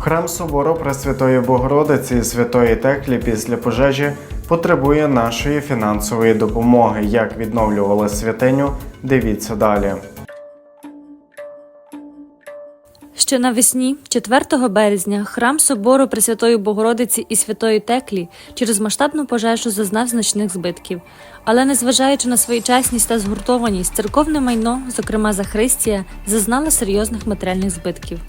Храм собору Пресвятої Богородиці і Святої Теклі після пожежі потребує нашої фінансової допомоги. Як відновлювали святиню, дивіться далі. Ще навесні, 4 березня, храм собору Пресвятої Богородиці і Святої Теклі через масштабну пожежу зазнав значних збитків. Але незважаючи на своєчасність та згуртованість, церковне майно, зокрема Захристія, зазнало серйозних матеріальних збитків.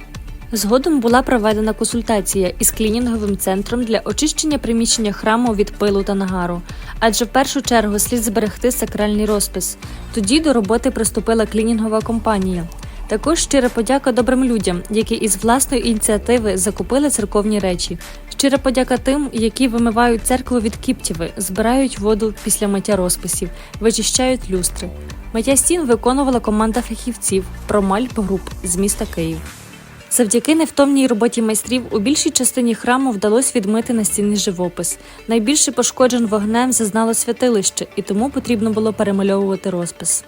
Згодом була проведена консультація із клінінговим центром для очищення приміщення храму від пилу та нагару, адже в першу чергу слід зберегти сакральний розпис. Тоді до роботи приступила клінінгова компанія. Також щира подяка добрим людям, які із власної ініціативи закупили церковні речі. Щира подяка тим, які вимивають церкву від кіптєви, збирають воду після миття розписів, вичищають люстри. Миття стін виконувала команда фахівців Промальп Груп з міста Київ. Завдяки невтомній роботі майстрів у більшій частині храму вдалося відмити настінний живопис. Найбільше пошкоджень вогнем зазнало святилище, і тому потрібно було перемальовувати розпис.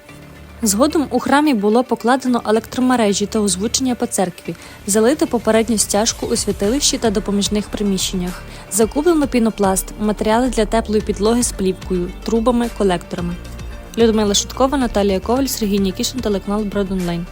Згодом у храмі було покладено електромережі та озвучення по церкві, залито попередню стяжку у святилищі та допоміжних приміщеннях, закуплено пінопласт, матеріали для теплої підлоги з плівкою, трубами, колекторами. Людмила Шуткова, Наталія Коваль, Сергій Нікішин, телеканал Бродонлайн.